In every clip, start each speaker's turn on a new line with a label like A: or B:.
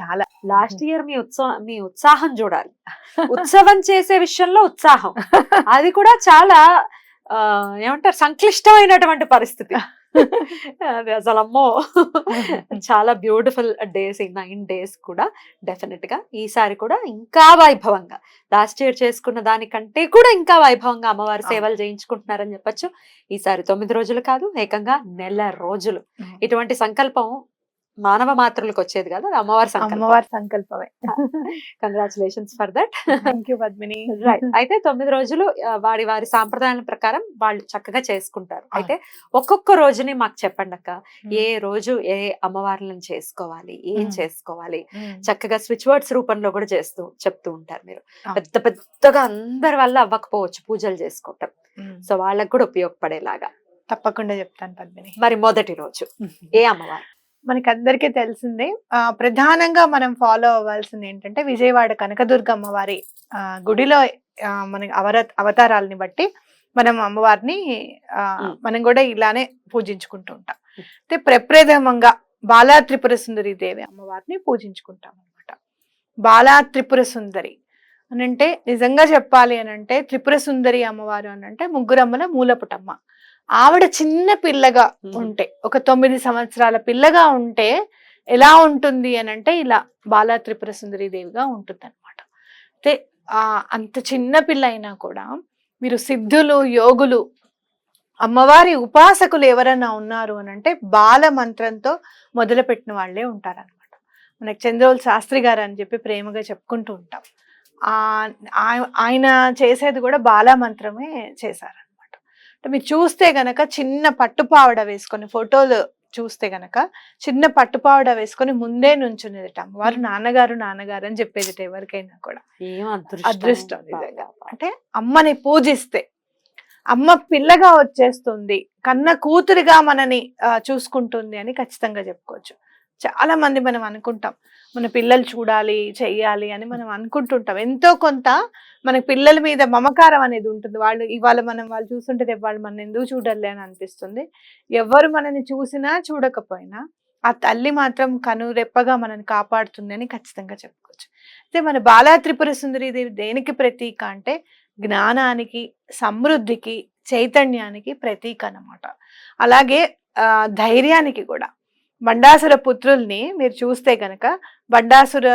A: చాలా.
B: Last year మీ ఉత్సవం మీ ఉత్సాహం చూడాలి. ఉత్సవం చేసే విషయంలో ఉత్సాహం. అది కూడా చాలా ఏమంటారు సంక్లిష్టమైనటువంటి పరిస్థితి. అది అసలు అమ్మో! చాలా బ్యూటిఫుల్ డేస్ ఈ నైన్ డేస్ కూడా డెఫినెట్గా. ఈసారి కూడా ఇంకా వైభవంగా. లాస్ట్ ఇయర్ చేసుకున్న దానికంటే కూడా ఇంకా వైభవంగా అమ్మవారి. సేవలు చేయించుకుంటున్నారని చెప్పొచ్చు. ఈసారి తొమ్మిది రోజులు కాదు ఏకంగా నెల రోజులు. ఇటువంటి సంకల్పం మానవ మాత్రులకు వచ్చేది కదా అది అమ్మవారి సంకల్పం.
A: అమ్మవారి సంకల్పమే.
B: Congratulations for that
A: thank you Padmini.
B: Right అయితే తొమ్మిది రోజులు వారి వారి సాంప్రదాయాల ప్రకారం వాళ్ళు చక్కగా చేసుకుంటారు. అయితే ఒక్కొక్క రోజుని మాకు చెప్పండి అక్క. ఏ రోజు ఏ అమ్మవార్లను చేసుకోవాలి ఏం. చేసుకోవాలి. చక్కగా స్విచ్ వర్డ్స్ రూపంలో కూడా చేస్తూ చెప్తూ ఉంటారు మీరు. పెద్ద పెద్దగా అందరి వల్ల అవ్వకపోవచ్చు పూజలు చేసుకోవటం. సో వాళ్ళకు కూడా ఉపయోగపడేలాగా.
A: తప్పకుండా చెప్తాను పద్మిని.
B: మరి మొదటి రోజు ఏ అమ్మవారు?
A: మనకి అందరికీ తెలిసిందే ఆ, ప్రధానంగా మనం ఫాలో అవ్వాల్సింది ఏంటంటే విజయవాడ కనకదుర్గ అమ్మవారి ఆ, గుడిలో ఆ, మనకి అవర అవతారాలని బట్టి మనం అమ్మవారిని. మనం కూడా ఇలానే పూజించుకుంటూ ఉంటాం. అయితే ప్రప్రథమంగా బాలా త్రిపుర సుందరి దేవి అమ్మవారిని పూజించుకుంటాం అనమాట బాలా త్రిపుర సుందరి అని అంటే నిజంగా చెప్పాలి అని అంటే త్రిపుర సుందరి అమ్మవారు అని అంటే ముగ్గురమ్మల మూలపుటమ్మ ఆవిడ చిన్న పిల్లగా. ఉంటే ఒక తొమ్మిది సంవత్సరాల పిల్లగా ఉంటే ఎలా ఉంటుంది అని అంటే ఇలా బాలా త్రిపుర సుందరి దేవిగా ఉంటుంది అనమాట అయితే ఆ అంత చిన్న పిల్ల అయినా కూడా మీరు సిద్ధులు యోగులు అమ్మవారి ఉపాసకులు ఎవరైనా ఉన్నారు అని అంటే బాల మంత్రంతో మొదలుపెట్టిన వాళ్ళే ఉంటారనమాట మనకి చంద్రోల్ శాస్త్రి గారు అని చెప్పి ప్రేమగా చెప్పుకుంటూ ఉంటాం. ఆయన చేసేది కూడా బాలా మంత్రమే చేశారనమాట అంటే మీరు చూస్తే గనక చిన్న పట్టుపావడ వేసుకొని ఫోటోలు చూస్తే గనక చిన్న పట్టుపావడ వేసుకొని ముందే నుంచునేదిట. అమ్మవారు నాన్నగారు నాన్నగారు అని చెప్పేదిట ఎవరికైనా కూడా. అదృష్టం. నిజంగా. అంటే అమ్మని పూజిస్తే అమ్మ పిల్లగా వచ్చేస్తుంది కన్న కూతురిగా మనని చూసుకుంటుంది అని ఖచ్చితంగా చెప్పుకోవచ్చు. చాలా మంది మనం అనుకుంటాం మన పిల్లలు చూడాలి చెయ్యాలి అని మనం అనుకుంటుంటాం. ఎంతో కొంత మన పిల్లల మీద మమకారం అనేది ఉంటుంది. వాళ్ళు ఇవాళ మనం వాళ్ళు చూస్తుంటే రేపు వాళ్ళు మనం ఎందుకు చూడాలి అని అనిపిస్తుంది. ఎవరు మనని చూసినా చూడకపోయినా ఆ తల్లి మాత్రం కనురెప్పగా మనని కాపాడుతుంది అని ఖచ్చితంగా చెప్పుకోవచ్చు. అయితే మన బాలా త్రిపుర సుందరి దేవి దేనికి ప్రతీక అంటే జ్ఞానానికి సమృద్ధికి చైతన్యానికి ప్రతీక అన్నమాట. అలాగే ధైర్యానికి కూడా. బండాసుర పుత్రుల్ని మీరు చూస్తే గనక బండాసుర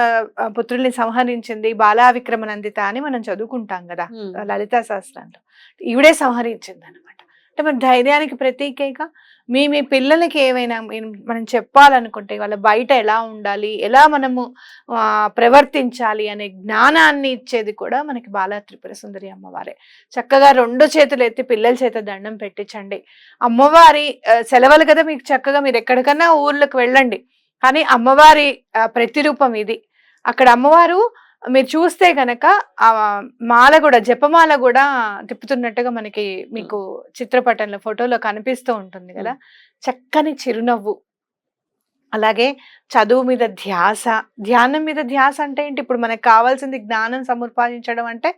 A: పుత్రుల్ని సంహరించింది బాలా విక్రమనందిత అని మనం చదువుకుంటాం కదా లలితా శాస్త్రంలో ఈవిడే సంహరించింది అనమాట అంటే మన ధైర్యానికి ప్రతీకేగా మీ మీ పిల్లలకి ఏమైనా మనం చెప్పాలనుకుంటే వాళ్ళ బయట ఎలా ఉండాలి ఎలా మనము ప్రవర్తించాలి అనే జ్ఞానాన్ని ఇచ్చేది కూడా మనకి బాలా త్రిపుర సుందరి అమ్మవారే. చక్కగా రెండు చేతులు ఎత్తి పిల్లల చేత దండం పెట్టించండి. అమ్మవారి సెలవులు కదా మీకు చక్కగా మీరు ఎక్కడికన్నా ఊర్లకు వెళ్ళండి. కానీ అమ్మవారి ప్రతిరూపం ఇది. అక్కడ అమ్మవారు మీరు చూస్తే గనక ఆ మాల కూడా జపమాల కూడా తిప్పుతున్నట్టుగా మనకి మీకు చిత్రపటంలో ఫోటోలో కనిపిస్తూ ఉంటుంది కదా. చక్కని చిరునవ్వు. అలాగే చదువు మీద ధ్యాస ధ్యానం మీద ధ్యాస అంటే ఏంటి ఇప్పుడు మనకు కావాల్సింది జ్ఞానం సముపాదించడం అంటే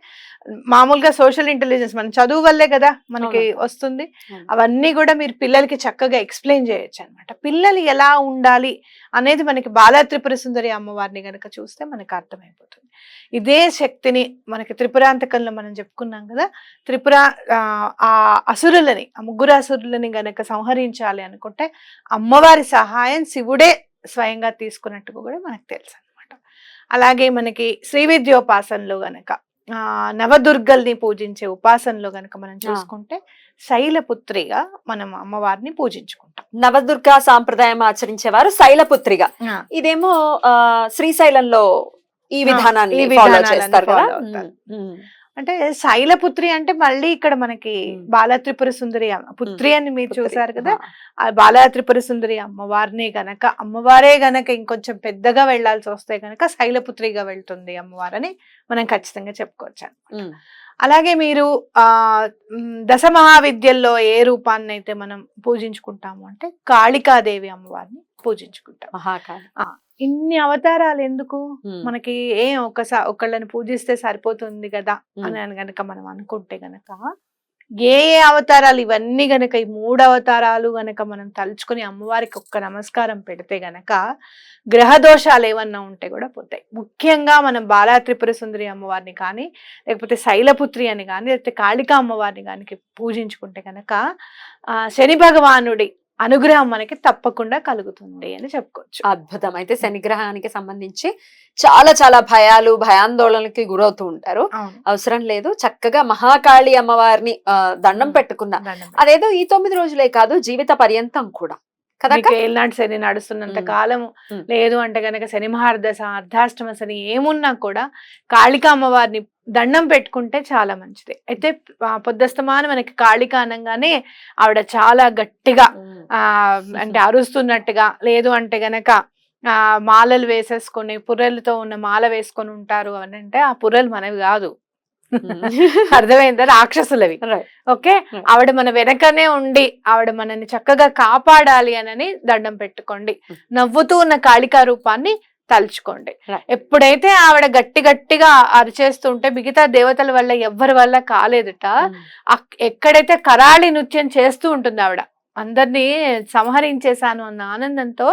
A: మామూలుగా సోషల్ ఇంటెలిజెన్స్ మన చదువు వల్లే కదా మనకి. వస్తుంది
B: అవును.
A: అవన్నీ కూడా మీరు పిల్లలకి చక్కగా ఎక్స్ప్లెయిన్ చేయొచ్చు అనమాట పిల్లలు ఎలా ఉండాలి అనేది మనకి బాలా త్రిపుర సుందరి అమ్మవారిని గనక చూస్తే మనకు అర్థమైపోతుంది ఇదే శక్తిని మనకి త్రిపురాంతకంలో మనం చెప్పుకున్నాం కదా త్రిపుర ఆ, ఆ అసురులని ఆ ముగ్గురు అసురులని గనక సంహరించాలి అనుకుంటే అమ్మవారి సహాయం శివుడే స్వయంగా తీసుకున్నట్టుగా కూడా మనకు తెలుసు అనమాట అలాగే మనకి శ్రీ విద్యోపాసనలో గనక ఆ నవదుర్గల్ని పూజించే ఉపాసనలో గనక మనం చూసుకుంటే శైలపుత్రిగా మనం అమ్మవారిని పూజించుకుంటాం.
B: నవదుర్గా సాంప్రదాయం ఆచరించేవారు శైలపుత్రిగా. ఇదేమో ఆ, శ్రీశైలంలో ఈ విధానాన్ని చేస్తారు కదా?
A: అంటే శైలపుత్రి అంటే మళ్ళీ ఇక్కడ మనకి
B: ఉమ్.
A: బాల త్రిపుర సుందరి అమ్మ. పుత్రి అని మీరు. చూసారు కదా.
B: ఆ,
A: ఆ బాల త్రిపుర సుందరి అమ్మవారిని గనక అమ్మవారే గనక ఇంకొంచెం పెద్దగా వెళ్ళాల్సి వస్తే గనక శైలపుత్రిగా వెళ్తుంది అమ్మవారని మనం ఖచ్చితంగా చెప్పుకోవచ్చు అలాగే మీరు ఆ దశ మహావిద్యల్లో ఏ రూపాన్ని అయితే మనం పూజించుకుంటాము అంటే కాళికాదేవి అమ్మవారిని పూజించుకుంటాం.
B: మహాకాళి
A: ఇన్ని అవతారాలు ఎందుకు? మనకి ఏం ఒకసారి ఒకళ్ళని పూజిస్తే సరిపోతుంది కదా. అని అని గనక మనం అనుకుంటే గనక ఏ ఏ అవతారాలు ఇవన్నీ గనక ఈ మూడు అవతారాలు గనక మనం తలుచుకొని అమ్మవారికి ఒక్క నమస్కారం పెడితే గనక గ్రహ దోషాలు ఏమన్నా ఉంటే కూడా పోతాయి. ముఖ్యంగా మనం బాలా త్రిపుర సుందరి అమ్మవారిని కానీ లేకపోతే శైలపుత్రి అని కానీ లేకపోతే కాళికా అమ్మవారిని కానీ పూజించుకుంటే గనక ఆ, శని భగవానుడి అనుగ్రహం మనకి తప్పకుండా కలుగుతుంది అని చెప్పుకోవచ్చు.
B: అద్భుతం. అయితే శనిగ్రహానికి సంబంధించి చాలా చాలా భయాలు భయాందోళనకి గురవుతూ ఉంటారు. అవసరం లేదు. చక్కగా మహాకాళి అమ్మవారిని దండం. పెట్టుకున్న. అదేదో ఈ తొమ్మిది రోజులే కాదు జీవిత పర్యంతం కూడా.
A: మీకు ఏళ్ళనాటి శని నడుస్తున్నంత
B: ఉమ్.
A: లేదు అంటే గనక శని మహార్దశ అర్ధాష్టమ శని ఏమున్నా కూడా కాళిక అమ్మవారిని దండం పెట్టుకుంటే చాలా మంచిది. అయితే పొద్దస్తమాన మనకి కాళిక అనగానే ఆవిడ చాలా గట్టిగా ఆ అంటే అరుస్తున్నట్టుగా లేదు అంటే గనక ఆ మాలలు వేసేసుకొని పుర్రెలతో ఉన్న మాల వేసుకొని ఉంటారు అని అంటే ఆ పుర్రెలు మనవి కాదు. అర్థమైందా రాక్షసులవి. ఓకే. ఆవిడ మన వెనకనే ఉండి ఆవిడ మనని చక్కగా కాపాడాలి అనని దండం పెట్టుకోండి. నవ్వుతూ ఉన్న కాళికా రూపాన్ని తలుచుకోండి. ఎప్పుడైతే ఆవిడ గట్టి గట్టిగా అరిచేస్తుంటే మిగతా దేవతల వల్ల ఎవ్వరి వల్ల కాలేదట ఎక్కడైతే కరాళి నృత్యం చేస్తూ ఉంటుంది ఆవిడ అందరినీ సంహరించేశాను అన్న ఆనందంతో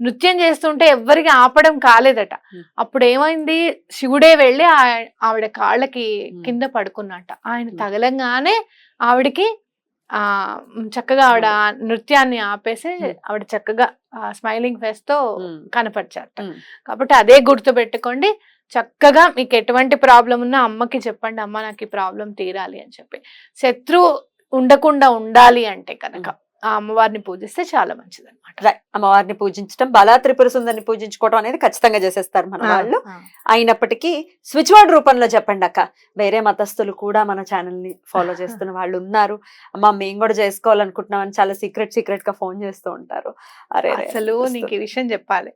A: నృత్యం చేస్తుంటే ఎవ్వరికి ఆపడం కాలేదట. అప్పుడు ఏమైంది శివుడే వెళ్ళి ఆవిడ కాళ్ళకి. కింద పడుకున్నట్ట. ఆయన. తగలంగానే ఆవిడకి ఆ చక్కగా ఆవిడ నృత్యాన్ని ఆపేసి. ఆవిడ చక్కగా స్మైలింగ్
B: ఫేస్తో
A: కనపరిచారట. కాబట్టి అదే గుర్తు పెట్టుకోండి. చక్కగా మీకు ఎటువంటి ప్రాబ్లం ఉన్నా అమ్మకి చెప్పండి. అమ్మ నాకు ఈ ప్రాబ్లం తీరాలి అని చెప్పి. శత్రువు ఉండకుండా ఉండాలి అంటే కనుక. ఆ అమ్మవారిని పూజిస్తే చాలా మంచిది అనమాట.
B: అమ్మవారిని పూజించడం బలా త్రిపుర సుందరిని పూజించుకోవడం అనేది ఖచ్చితంగా చేసేస్తారు మన వాళ్ళు. అయినప్పటికీ స్విచ్ వర్డ్ రూపంలో చెప్పండి అక్క. వేరే మతస్థులు కూడా మన ఛానల్ని ఫాలో చేస్తున్న వాళ్ళు ఉన్నారు. అమ్మ మేము కూడా చేసుకోవాలనుకుంటున్నాం అని చాలా సీక్రెట్ సీక్రెట్గా ఫోన్ చేస్తూ ఉంటారు. అరే
A: అసలు నీకు ఈ విషయం చెప్పాలి.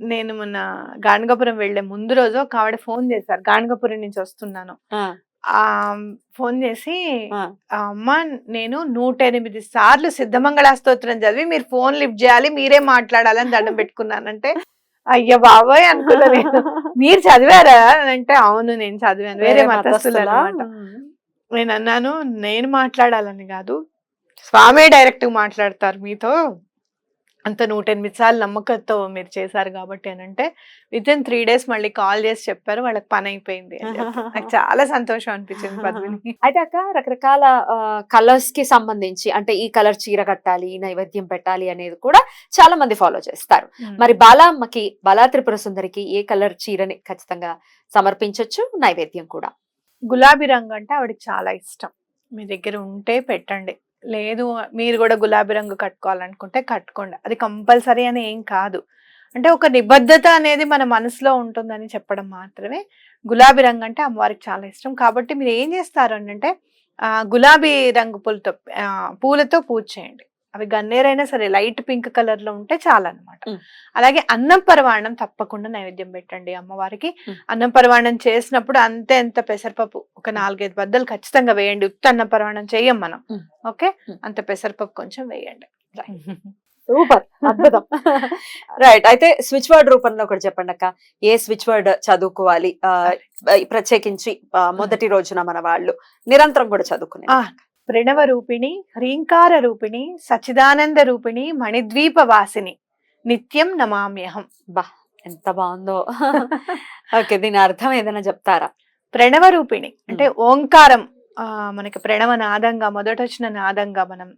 A: నేను మొన్న గాణగపురం వెళ్ళే ముందు రోజు ఒక ఆవిడ ఫోన్ చేశారు. గాణగపురం నుంచి వస్తున్నాను. ఫోన్ చేసి
B: ఆ.
A: "ఆ, అమ్మ నేను నూట ఎనిమిది సార్లు సిద్ధమంగళ స్తోత్రం చదివి మీరు ఫోన్ లిఫ్ట్ చేయాలి మీరే మాట్లాడాలని దండం పెట్టుకున్నానంటే అయ్య బాబోయ్ అనుకున్నా నేను మీరు చదివారా అని అంటే అవును నేను చదివాను వేరే మతస్థులు? అన్నమాట నేను అన్నాను నేను మాట్లాడాలని కాదు స్వామి డైరెక్ట్ మాట్లాడతారు మీతో అంత నూట ఎనిమిది సార్లు నమ్మకంతో మీరు చేశారు కాబట్టి అని అంటే విత్ ఇన్ త్రీ డేస్ మళ్ళీ కాల్ చేసి చెప్పారు వాళ్ళకి పని అయిపోయింది. నాకు చాలా సంతోషం అనిపించింది పద్మిని.
B: అయితే అక్క రకరకాల కలర్స్కి సంబంధించి అంటే ఈ కలర్ చీర కట్టాలి ఈ నైవేద్యం పెట్టాలి అనేది కూడా చాలా మంది ఫాలో చేస్తారు. మరి బాలామ్మకి బాలా త్రిపుర సుందరికి ఏ కలర్ చీరని ఖచ్చితంగా సమర్పించొచ్చు? నైవేద్యం కూడా.
A: గులాబీ రంగు అంటే ఆవిడకి చాలా ఇష్టం. మీ దగ్గర ఉంటే పెట్టండి. లేదు మీరు కూడా గులాబీ రంగు కట్టుకోవాలనుకుంటే కట్టుకోండి. అది కంపల్సరీ అని ఏం కాదు. అంటే ఒక నిబద్ధత అనేది మన మనసులో ఉంటుందని చెప్పడం మాత్రమే. గులాబీ రంగు అంటే అమ్మవారికి చాలా ఇష్టం. కాబట్టి మీరు ఏం చేస్తారు అంటే గులాబీ రంగు పూలతో పూలతో పూజ చేయండి. అవి గన్నేరైనా సరే లైట్ పింక్ కలర్లో ఉంటే చాలన్నమాట. అలాగే అన్నం పరవాణం తప్పకుండా నైవేద్యం పెట్టండి అమ్మవారికి. అన్నం పరవాణం చేసినప్పుడు అంతే ఎంత పెసరపప్పు ఒక నాలుగైదు బద్దలు ఖచ్చితంగా వేయండి. ఉత్త అన్నం పరవాణం చెయ్యం మనం. ఓకే. అంత పెసరపప్పు కొంచెం వేయండి.
B: సూపర్. అద్భుతం. రైట్ అయితే స్విచ్ వర్డ్ రూపంలో కూడా చెప్పండి అక్క. ఏ స్విచ్ వర్డ్ చదువుకోవాలి? ప్రత్యేకించి మొదటి రోజున మన వాళ్ళు. నిరంతరం కూడా చదువుకునే
A: ప్రణవ రూపిణి హ్రీంకార రూపిణి సచిదానంద రూపిణి మణిద్వీప వాసిని నిత్యం నమామ్యహం.
B: బా ఎంత బాగుందో. ఓకే దీని అర్థం ఏదైనా చెప్తారా?
A: ప్రణవ రూపిణి అంటే ఓంకారం ఆ, మనకి ప్రణవ నాదంగా మొదట వచ్చిన నాదంగా మనం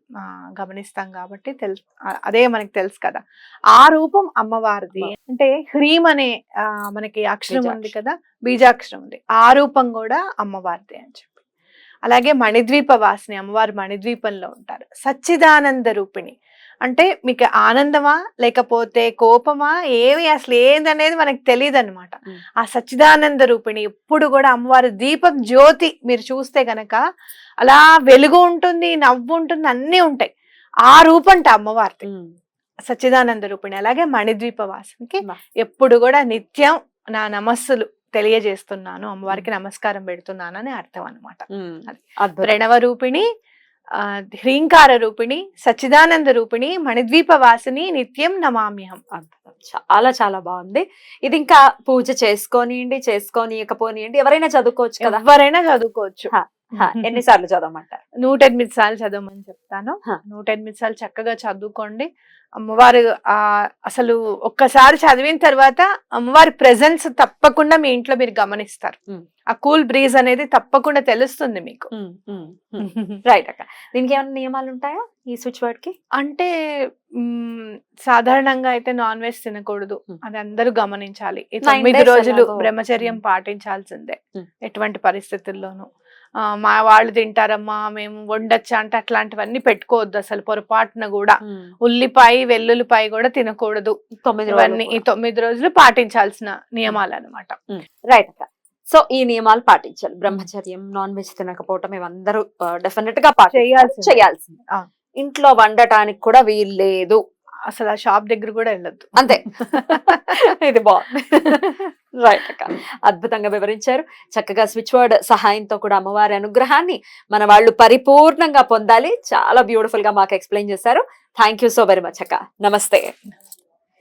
A: గమనిస్తాం కాబట్టి తెలుసు అదే మనకి తెలుసు కదా. ఆ రూపం అమ్మవారిది. అంటే హ్రీం అనే ఆ, మనకి అక్షరం ఉంది. కదా బీజాక్షరం ఉంది. ఆ రూపం కూడా అమ్మవారిది అని చెప్పి. అలాగే మణిద్వీప వాసిని అమ్మవారు మణిద్వీపంలో ఉంటారు. సచ్చిదానంద రూపిణి. అంటే మీకు ఆనందమా లేకపోతే కోపమా ఏమి అసలు ఏందనేది మనకు తెలియదు అనమాట. ఆ సచ్చిదానంద రూపిణి ఎప్పుడు కూడా అమ్మవారి దీపం జ్యోతి మీరు చూస్తే గనక అలా వెలుగు ఉంటుంది నవ్వు ఉంటుంది అన్నీ ఉంటాయి. ఆ రూపంట అమ్మవారిది. సచ్చిదానంద రూపిణి అలాగే మణిద్వీప వాసనకి. ఎప్పుడు కూడా నిత్యం నా నమస్సులు. తెలియజేస్తున్నాను. అమ్మవారికి నమస్కారం పెడుతున్నాను అని అర్థం అనమాట ప్రణవ రూపిణి ఆ, హ్రీంకార రూపిణి సచ్చిదానంద రూపిణి మణిద్వీప వాసిని నిత్యం నమామ్యహం.
B: చాలా చాలా బాగుంది. ఇది ఇంకా పూజ చేసుకోనియండి చేసుకోనియకపోనియండి. ఎవరైనా చదువుకోవచ్చు కదా?
A: ఎవరైనా చదువుకోవచ్చు.
B: ఎన్నిసార్లు చదవమంటారు
A: నూట ఎనిమిది సార్లు చదవమని చెప్తాను. నూట ఎనిమిది సార్లు చక్కగా చదువుకోండి అమ్మవారు ఆ అసలు ఒక్కసారి చదివిన తర్వాత అమ్మవారి ప్రెజెన్స్ తప్పకుండా మీ ఇంట్లో మీరు గమనిస్తారు. ఆ కూల్ బ్రీజ్ అనేది తప్పకుండా తెలుస్తుంది మీకు
B: రైట్ అక్క దీనికి ఏమైనా నియమాలు ఉంటాయా ఈ స్విచ్ వర్డ్కి
A: అంటే సాధారణంగా అయితే నాన్ వెజ్ తినకూడదు. అది అందరూ గమనించాలి తొమ్మిది రోజులు. బ్రహ్మచర్యం. పాటించాల్సిందే. ఎటువంటి పరిస్థితుల్లోనూ మా వాళ్ళు తింటారమ్మా మేము వండొచ్చా అంటే అట్లాంటివన్నీ పెట్టుకోవద్దు అసలు పొరపాటున కూడా. ఉల్లిపాయ వెల్లుల్లిపాయ కూడా తినకూడదు.
B: తొమ్మిది
A: ఇవన్నీ ఈ తొమ్మిది రోజులు పాటించాల్సిన నియమాలు అనమాట
B: రైట్ అక్క. సో ఈ నియమాలు పాటించాలి. బ్రహ్మచర్యం నాన్ వెజ్ తినకపోవటం ఇవందరూ డెఫినెట్గా
A: చేయాల్సిందే.
B: ఇంట్లో వండటానికి కూడా వీల్లేదు.
A: అసలు ఆ షాప్ దగ్గర కూడా వెళ్ళొద్దు.
B: అంతే. ఇది బాగుంది. రైట్ అక్క. అద్భుతంగా వివరించారు. చక్కగా స్విచ్ వర్డ్ సహాయంతో కూడా అమ్మవారి అనుగ్రహాన్ని మన వాళ్ళు పరిపూర్ణంగా పొందాలి. చాలా బ్యూటిఫుల్గా మాకు ఎక్స్ప్లెయిన్ చేశారు. Thank you so very much అక్క. నమస్తే.